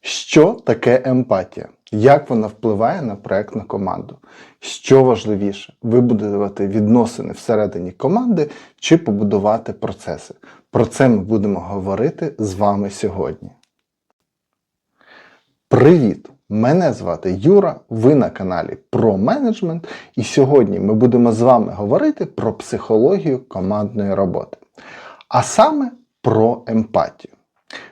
Що таке емпатія? Як вона впливає на проектну команду? Що важливіше, вибудувати відносини всередині команди чи побудувати процеси? Про це ми будемо говорити з вами сьогодні. Привіт! Мене звати Юра, ви на каналі про менеджмент, і сьогодні ми будемо з вами говорити про психологію командної роботи, а саме про емпатію.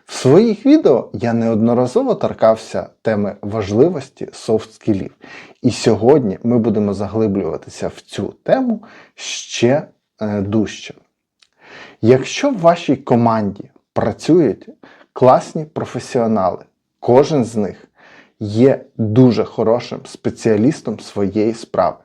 В своїх відео я неодноразово торкався теми важливості софт-скілів. І сьогодні ми будемо заглиблюватися в цю тему ще е, дужче. Якщо в вашій команді працюють класні професіонали, кожен з них є дуже хорошим спеціалістом своєї справи,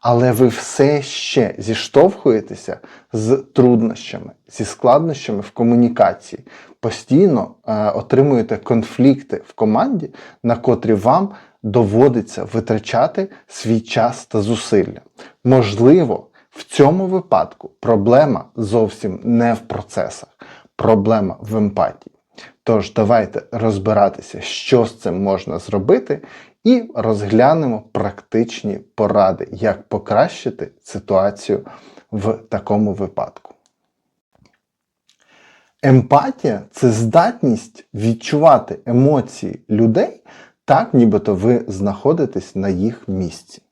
але ви все ще зіштовхуєтеся з труднощами, зі складнощами в комунікації, постійно е, отримуєте конфлікти в команді, на котрі вам доводиться витрачати свій час та зусилля. Можливо, в цьому випадку проблема зовсім не в процесах, проблема в емпатії. Тож давайте розбиратися, що з цим можна зробити, і розглянемо практичні поради, як покращити ситуацію в такому випадку. Емпатія це здатність відчувати емоції людей так, нібито ви знаходитесь на їх місці.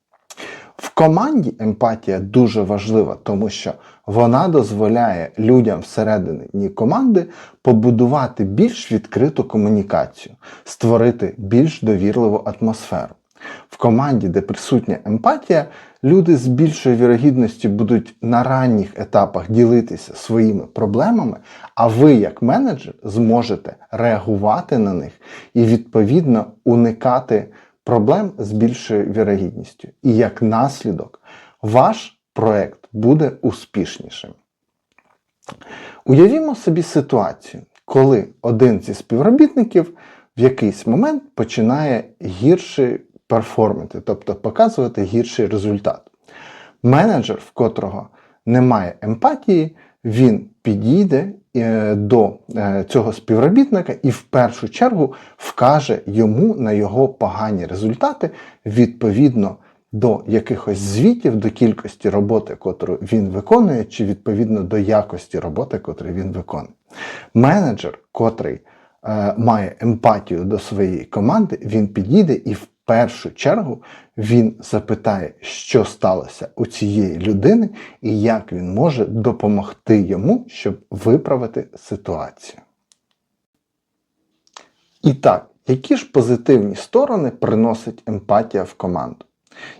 В команді емпатія дуже важлива, тому що вона дозволяє людям всередині команди побудувати більш відкриту комунікацію, створити більш довірливу атмосферу. В команді, де присутня емпатія, люди з більшою вірогідністю будуть на ранніх етапах ділитися своїми проблемами, а ви, як менеджер, зможете реагувати на них і відповідно уникати проблем з більшою вірогідністю. І як наслідок, ваш проект буде успішнішим. Уявімо собі ситуацію, коли один зі співробітників в якийсь момент починає гірше перформити, тобто показувати гірший результат. Менеджер, в котрого немає емпатії, він підійде е, до е, цього співробітника і в першу чергу вкаже йому на його погані результати відповідно до якихось звітів, до кількості роботи, котру він виконує, чи відповідно до якості роботи, котру він виконує. Менеджер, котрий е, має емпатію до своєї команди, він підійде і в першу чергу він запитає, що сталося у цієї людини, і як він може допомогти йому, щоб виправити ситуацію. І так, які ж позитивні сторони приносить емпатія в команду?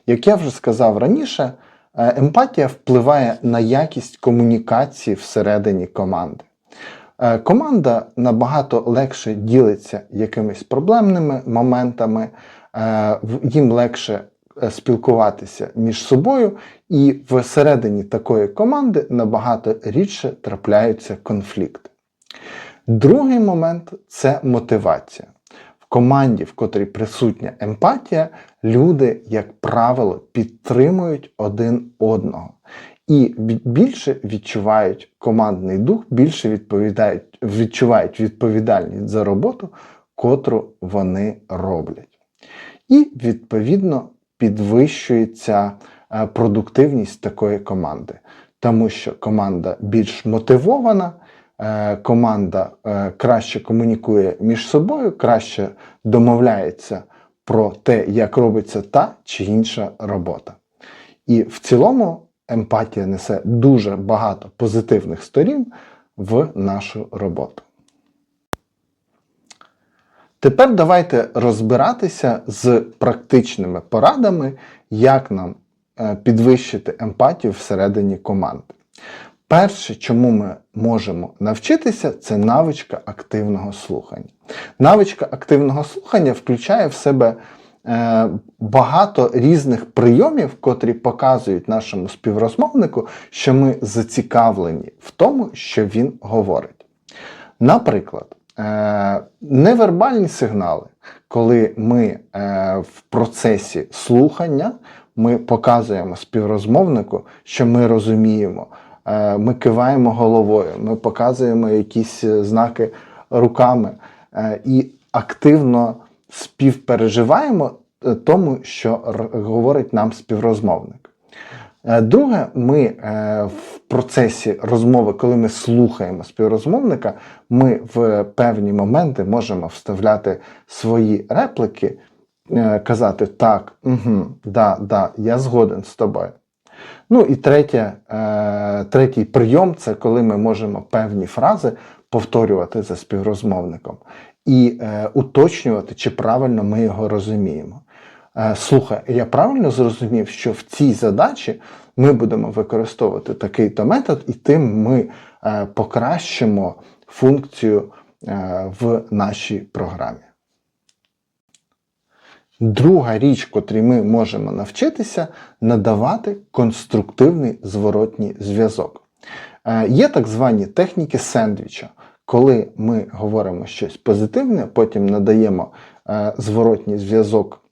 Як я вже сказав раніше, е, емпатія впливає на якість комунікації всередині команди. Е, команда набагато легше ділиться якимись проблемними моментами, їм легше спілкуватися між собою, і всередині такої команди набагато рідше трапляються конфлікти. Другий момент це мотивація. В команді, в котрій присутня емпатія, люди, як правило, підтримують один одного. І більше відчувають командний дух, більше відповідають, відчувають відповідальність за роботу, котру вони роблять. І, відповідно, підвищується е, продуктивність такої команди, тому що команда більш мотивована. Е, команда е, краще комунікує між собою, краще домовляється про те, як робиться та чи інша робота. І в цілому емпатія несе дуже багато позитивних сторін в нашу роботу. Тепер давайте розбиратися з практичними порадами, як нам е, підвищити емпатію всередині команди. Перше, чому ми можемо навчитися, це навичка активного слухання. Навичка активного слухання включає в себе е, багато різних прийомів, котрі показують нашому співрозмовнику, що ми зацікавлені в тому, що він говорить. Наприклад, невербальні сигнали, коли ми е, в процесі слухання ми показуємо співрозмовнику, що ми розуміємо. Е, ми киваємо головою, ми показуємо якісь знаки руками. Е, і активно співпереживаємо е, тому, що говорить нам співрозмовник. Е, Друге, ми е, в процесі розмови, коли ми слухаємо співрозмовника, ми в певні моменти можемо вставляти свої репліки, е, казати так, угу, да, да, я згоден з тобою. Ну і третє, третій прийом це коли ми можемо певні фрази повторювати за співрозмовником і уточнювати, чи правильно ми його розуміємо. Е, Слухай, я правильно зрозумів, що в цій задачі ми будемо використовувати такий-то метод, і тим ми е, покращимо функцію е, в нашій програмі. Друга річ, котрій ми можемо навчитися, надавати конструктивний зворотній зв'язок. Є так звані техніки сендвіча, коли ми говоримо щось позитивне, потім надаємо зворотній зв'язок,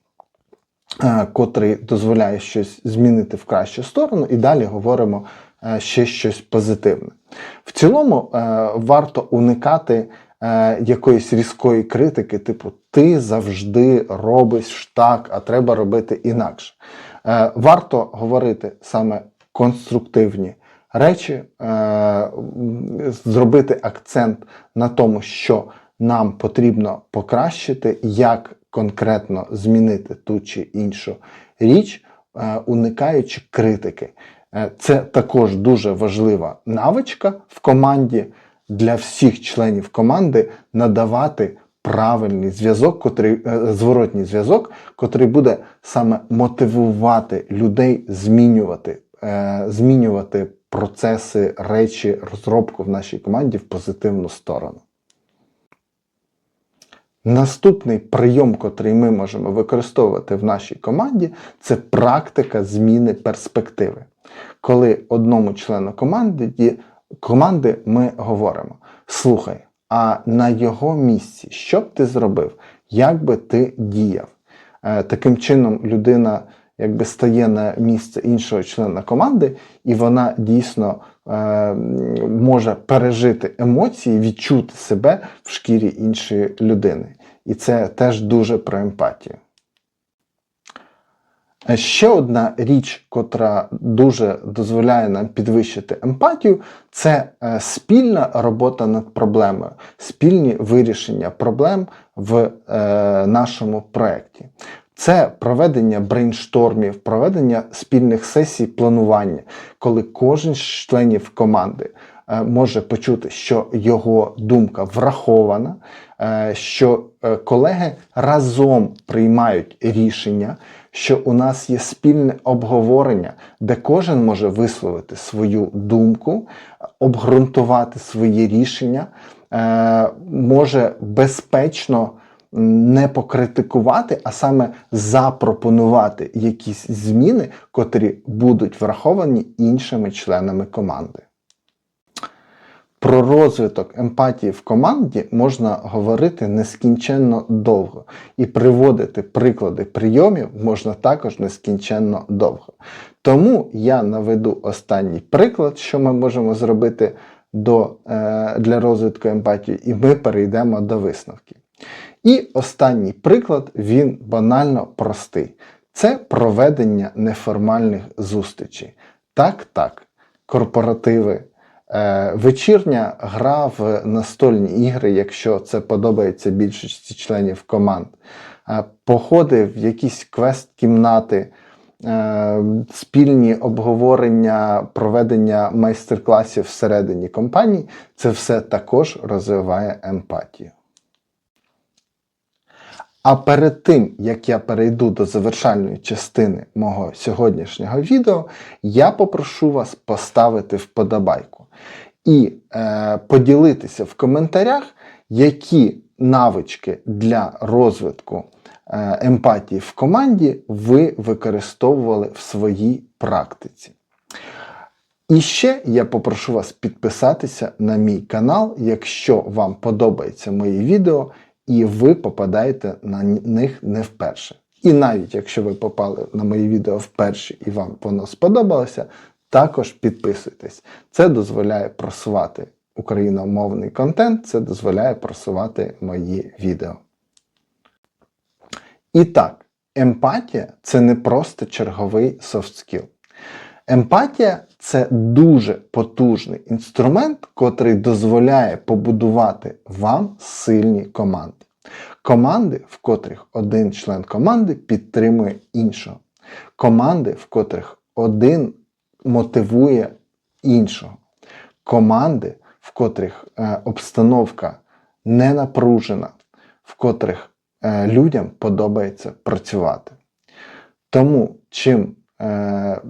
котрий дозволяє щось змінити в кращу сторону, і далі говоримо е, ще щось позитивне. В цілому е, варто уникати е, якоїсь різкої критики, типу ти завжди робиш так, а треба робити інакше. Е, Варто говорити саме конструктивні речі, е, зробити акцент на тому, що нам потрібно покращити, як конкретно змінити ту чи іншу річ, е, уникаючи критики. Е, Це також дуже важлива навичка в команді для всіх членів команди надавати правильний зв'язок, котрий е, зворотній зв'язок, котрий буде саме мотивувати людей змінювати, змінювати процеси, речі, розробку в нашій команді в позитивну сторону. Наступний прийом, котрий ми можемо використовувати в нашій команді, це практика зміни перспективи. Коли одному члену команди, команди ми говоримо: слухай, а на його місці, що б ти зробив, як би ти діяв? Е, Таким чином, людина якби стає на місце іншого члена команди, і вона дійсно е, може пережити емоції, відчути себе в шкірі іншої людини. І це теж дуже про емпатію. Е, Ще одна річ, котра дуже дозволяє нам підвищити емпатію, це е, спільна робота над проблемою, спільні вирішення проблем в е, нашому проєкті. Це проведення брейнштормів, проведення спільних сесій планування, коли кожен з членів команди е, може почути, що його думка врахована, е, що е, колеги разом приймають рішення, що у нас є спільне обговорення, де кожен може висловити свою думку, обґрунтувати свої рішення, може безпечно не покритикувати, а саме запропонувати якісь зміни, котрі будуть враховані іншими членами команди. Про розвиток емпатії в команді можна говорити нескінченно довго, і приводити приклади прийомів можна також нескінченно довго. Тому я наведу останній приклад, що ми можемо зробити до, е, для розвитку емпатії, і ми перейдемо до висновків. І останній приклад він банально простий: це проведення неформальних зустрічей. Так, так, корпоративи. Е, вечірня гра в настольні ігри, якщо це подобається більшості членів команд, е, походи в якісь квест-кімнати, е, спільні обговорення, проведення майстер-класів всередині компаній, це все також розвиває емпатію. А перед тим, як я перейду до завершальної частини мого сьогоднішнього відео, я попрошу вас поставити вподобайку і е, поділитися в коментарях, які навички для розвитку е, емпатії в команді ви використовували в своїй практиці. І ще я попрошу вас підписатися на мій канал, якщо вам подобаються мої відео і ви попадаєте на них не вперше. І навіть якщо ви попали на мої відео вперше і вам воно сподобалося, також підписуйтесь. Це дозволяє просувати україномовний контент, це дозволяє просувати мої відео. І так, емпатія це не просто черговий soft skill. Емпатія це дуже потужний інструмент, котрий дозволяє побудувати вам сильні команди. Команди, в котрих один член команди підтримує іншого. Команди, в котрих один мотивує іншого. Команди, в котрих е, обстановка не напружена, в котрих е, людям подобається працювати. Тому чим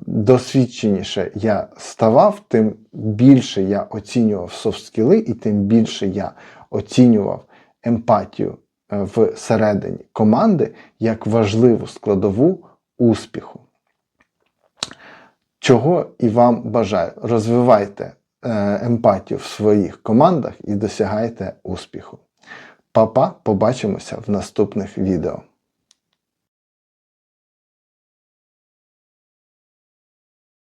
досвідченіше я ставав, тим більше я оцінював софт-скіли і тим більше я оцінював емпатію е, всередині команди як важливу складову успіху. Чого і вам бажаю. Розвивайте е, емпатію в своїх командах і досягайте успіху. Па-па, побачимося в наступних відео.